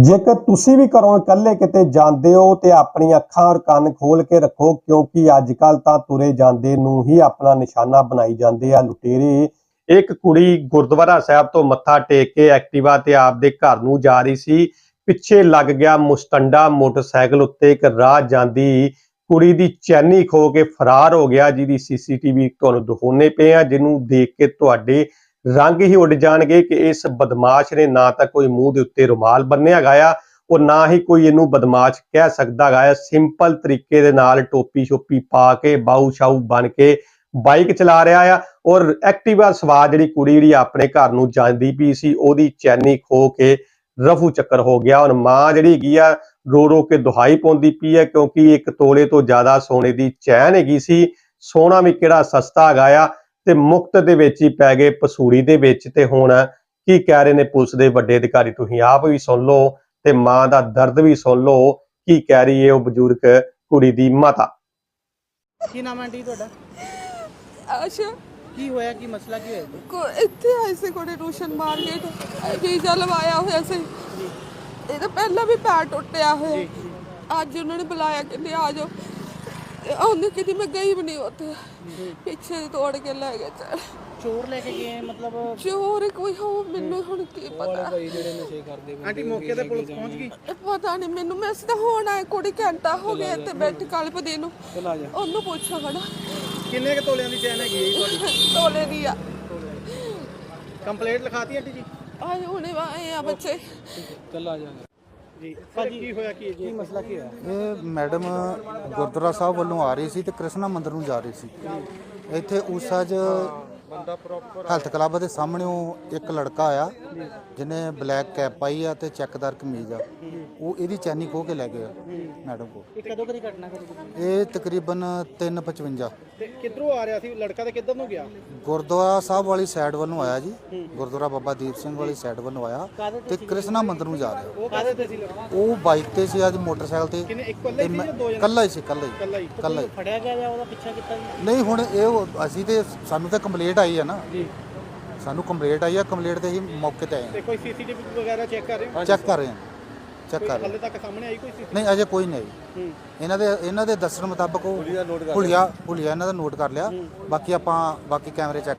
ਜੇਕਰ ਤੁਸੀਂ ਵੀ ਘਰੋਂ ਇਕੱਲੇ ਕਿਤੇ ਜਾਂਦੇ ਹੋ ਤੇ ਆਪਣੀਆਂ ਅੱਖਾਂ ਔਰ ਕੰਨ ਖੋਲ ਕੇ ਰੱਖੋ, ਕਿਉਂਕਿ ਅੱਜ ਕੱਲ ਤਾਂ ਤੁਰੇ ਜਾਂਦੇ ਨੂੰ ਹੀ ਆਪਣਾ ਨਿਸ਼ਾਨਾ ਬਣਾਈ ਜਾਂਦੇ ਆ ਲੁਟੇਰੇ। ਇੱਕ ਕੁੜੀ ਗੁਰਦੁਆਰਾ ਸਾਹਿਬ ਤੋਂ ਮੱਥਾ ਟੇਕ ਕੇ ਐਕਟਿਵਾ ਤੇ ਆਪਦੇ ਘਰ ਨੂੰ ਜਾ ਰਹੀ ਸੀ। ਪਿੱਛੇ ਲੱਗ ਗਿਆ ਮੁਸਟੰਡਾ ਮੋਟਰਸਾਈਕਲ ਉੱਤੇ, ਇੱਕ ਰਾਹ ਜਾਂਦੀ ਕੁੜੀ ਦੀ ਚੈਨੀ ਖੋ ਕੇ ਫਰਾਰ ਹੋ ਗਿਆ, ਜਿਹਦੀ ਸੀਸੀਟੀਵੀ ਤੁਹਾਨੂੰ ਦਿਖਾਉਣੇ ਪਏ ਆ, ਜਿਹਨੂੰ ਦੇਖ ਕੇ ਤੁਹਾਡੇ ਰੰਗ ਹੀ ਉੱਡ ਜਾਣਗੇ ਕਿ ਇਸ ਬਦਮਾਸ਼ ਨੇ ਨਾ ਤਾਂ ਕੋਈ ਮੂੰਹ ਦੇ ਉੱਤੇ ਰੁਮਾਲ ਬੰਨਿਆ ਗਿਆ ਉਹ ਨਾ ਹੀ ਕੋਈ ਇਹਨੂੰ ਬਦਮਾਸ਼ ਕਹਿ ਸਕਦਾ ਗਾ ਸਿੰਪਲ ਤਰੀਕੇ ਦੇ ਨਾਲ ਟੋਪੀ ਛੋਪੀ ਪਾ ਕੇ, ਬਾਊ ਸ਼ਾਊ ਬਣ ਕੇ ਬਾਈਕ ਚਲਾ ਰਿਹਾ ਆ ਔਰ ਐਕਟਿਵਾ ਸਵਾਰ ਜਿਹੜੀ ਕੁੜੀ ਜਿਹੜੀ ਆਪਣੇ ਘਰ ਨੂੰ ਜਾਂਦੀ ਪਈ ਸੀ, ਉਹਦੀ ਚੈਨੀ ਖੋ ਕੇ ਰਫੂ ਚੱਕਰ ਹੋ ਗਿਆ। ਔਰ ਮਾਂ ਜਿਹੜੀ ਹੈਗੀ ਆ, ਰੋ ਰੋ ਕੇ ਦੁਹਾਈ ਪਾਉਂਦੀ ਪਈ ਹੈ ਕਿਉਂਕਿ ਇੱਕ ਤੋਲੇ ਤੋਂ ਜ਼ਿਆਦਾ ਸੋਨੇ ਦੀ ਚੈਨ ਹੈਗੀ ਸੀ। ਸੋਨਾ ਵੀ ਕਿਹੜਾ ਸਸਤਾ ਹੈਗਾ ਆ। ਤੇ ਮੁਕਤ ਦੇ ਵਿੱਚ ਹੀ ਪੈ ਗਏ ਪਸੂੜੀ ਦੇ ਵਿੱਚ। ਤੇ ਹੁਣ ਕੀ ਕਹਿ ਰਹੇ ਨੇ ਪੁਲਿਸ ਦੇ ਵੱਡੇ ਅਧਿਕਾਰੀ? ਤੁਸੀਂ ਆਪ ਵੀ ਸੁਣ ਲਓ ਤੇ ਮਾਂ ਦਾ ਦਰਦ ਵੀ ਸੁਣ ਲਓ ਕੀ ਕਹਿ ਰਹੀ ਹੈ ਉਹ ਬਜ਼ੁਰਗ ਕੁੜੀ ਦੀ ਮਾਤਾ। ਕੀ ਨਾਮ ਹੈ ਆਂਟੀ ਤੁਹਾਡਾ? ਅੱਛਾ ਕੀ ਹੋਇਆ ਕੀ ਮਸਲਾ ਕੀ ਹੋਇਆ? ਕੋ ਇੱਥੇ ਆਏ ਸੀ ਕੋੜੇ ਰੋਸ਼ਨ ਮਾਰਕੀਟ। ਵੀਜ਼ਾ ਲਵਾਇਆ ਹੋਇਆ ਸੀ। ਇਹਦਾ ਪਹਿਲਾਂ ਵੀ ਪੈਰ ਟੁੱਟਿਆ ਹੋਇਆ। ਅੱਜ ਉਹਨਾਂ ਨੇ ਬੁਲਾਇਆ ਕਹਿੰਦੇ ਆ ਜਾਓ। ਤੇ ਉਹਨੇ ਕਿਤੇ ਮੈਂ ਗਈ ਵੀ ਨਹੀਂ ਉੱਥੇ। ਪਿੱਛੇ ਤੋੜ ਕੇ ਲੈ ਗਏ ਚੱਲ। ਚੋਰ ਲੈ ਕੇ ਗਏ ਮਤਲਬ ਚੋਰ ਕੋਈ ਹੋ ਮੈਨੂੰ ਹੁਣ ਕੀ ਪਤਾ। ਆਂਟੀ ਮੌਕੇ ਤੇ ਪੁਲਿਸ ਪਹੁੰਚ ਗਈ ਪਤਾ ਨਹੀਂ ਮੈਨੂੰ ਮੈਂ ਸਿੱਧਾ ਹੁਣ ਆਏ ਕੁੜੀ ਘੰਟਾ ਹੋ ਗਿਆ ਤੇ ਬੈਠ ਕਲਪਦੀ ਨੂੰ। ਚਲ ਆ ਜਾ। ਉਹਨੂੰ ਪੁੱਛੋ ਖੜਾ। ਕਿੰਨੇ ਕੁ ਤੋਲਿਆਂ ਦੀ ਚੈਨ ਹੈਗੀ ਹੈ ਤੁਹਾਡੀ? ਤੋਲੇ ਦੀ ਆ। ਕੰਪਲੇਂਟ ਲਿਖਾਤੀ ਆਂਟੀ ਜੀ? ਆਏ ਹੁਣੇ ਆਏ ਆ ਬੱਚੇ। ਚਲ ਆ ਜਾ। ਜੀ। ਭਾਜੀ ਕੀ ਹੋਇਆ ਕੀ ਕੀ ਮਸਲਾ ਕੀ ਹੋਇਆ? ਇਹ ਮੈਡਮ ਗੁਰਦੁਆਰਾ ਸਾਹਿਬ ਵੱਲੋਂ ਆ ਰਹੀ ਸੀ ਤੇ ਕ੍ਰਿਸ਼ਨਾ ਮੰਦਿਰ ਨੂੰ ਜਾ ਰਹੀ ਸੀ। ਇੱਥੇ ਉਸਾ 'ਚ ਹੈਲਥ ਕਲੱਬ ਦੇ ਸਾਹਮਣੇ ਇੱਕ ਲੜਕਾ ਆਇਆ ਜਿਹਨੇ ਬਲੈਕ ਕੈਪ ਪਾਈ ਆ ਤੇ ਚੈੱਕਦਾਰ ਕਮੀਜ਼ ਆ। ਉਹ ਇਹਦੀ ਚੈਨੀ ਖੋਹ ਕੇ ਲੈ ਗਿਆ ਮੈਡਮ ਕੋ ਇਹ ਕਦੋਂ ਕਦੀ ਘਟਨਾ ਕਰੀ ਇਹ ਤਕਰੀਬਨ 3:55 ਤੇ ਕਿੱਧਰੋਂ ਆ ਰਿਹਾ ਸੀ? ਲੜਕਾ ਤੇ ਕਿੱਧਰ ਨੂੰ ਗਿਆ? ਗੁਰਦੁਆਰਾ ਸਾਹਿਬ ਵਾਲੀ ਸਾਈਡ ਵੱਲੋਂ ਆਇਆ ਜੀ। ਗੁਰਦੁਆਰਾ ਬਾਬਾ ਦੀਪ ਸਿੰਘ ਵਾਲੀ ਸਾਈਡ ਵੱਲੋਂ ਆਇਆ ਤੇ ਕ੍ਰਿਸ਼ਨਾ ਮੰਦਿਰ ਨੂੰ ਜਾ ਰਿਹਾ। ਉਹ ਕਾਹਦੇ ਤੇ ਸੀ ਲੜਕਾ? ਉਹ ਬਾਈਕ ਤੇ ਸੀ ਅੱਜ ਮੋਟਰਸਾਈਕਲ ਤੇ। ਕਿੰਨੇ ਇੱਕ ਇਕੱਲੇ ਸੀ ਜਾਂ ਦੋ ਜਣੇ? ਕੱਲਾ ਹੀ ਸੀ ਕੱਲਾ ਹੀ। ਇਕੱਲਾ ਹੀ। ਕੱਲਾ ਹੀ। ਫੜਿਆ ਗਿਆ ਜਾਂ ਉਹਦਾ ਪਿੱਛਾ ਕੀਤਾ ਨਹੀਂ ਹੁਣ ਇਹ ਅਸੀਂ ਤੇ ਸਾਨੂੰ ਤਾਂ ਕੰਪਲੇਂਟ ਆਈ ਹੈ ਨਾ। ਜੀ। ਸਾਨੂੰ ਕੰਪਲੇਂਟ ਆਈ ਹੈ ਕੰਪਲੇਂਟ ਤੇ ਹੀ ਮੌਕੇ ਤੇ ਆਏ ਤੇ ਕੋਈ ਸੀਸੀਟੀਵੀ ਵਗੈਰਾ ਚੈੱਕ ਕਰ ਰਹੇ ਹੋ? ਚੈੱਕ ਕਰ ਰਹੇ ਹਾਂ ਚੈੱਕ ਕਰ ਰਹੇ ਹਾਲੇ ਤੱਕ ਸਾਹਮਣੇ ਆਈ ਕੋਈ ਹਾਂ। ਨਹੀਂ ਅਜੇ ਕੋਈ ਨਹੀਂ ਆਈ। ਹੂੰ। ਇਹਨਾਂ ਦੇ ਇਹਨਾਂ ਦੇ ਦੱਸਣ ਮੁਤਾਬਕ ਉਹ ਹੁਲੀਆ ਹੁਲੀਆ ਇਹਨਾਂ ਦਾ ਨੋਟ ਕਰ ਲਿਆ। ਬਾਕੀ ਆਪਾਂ ਬਾਕੀ ਕੈਮਰੇ ਚੈੱਕ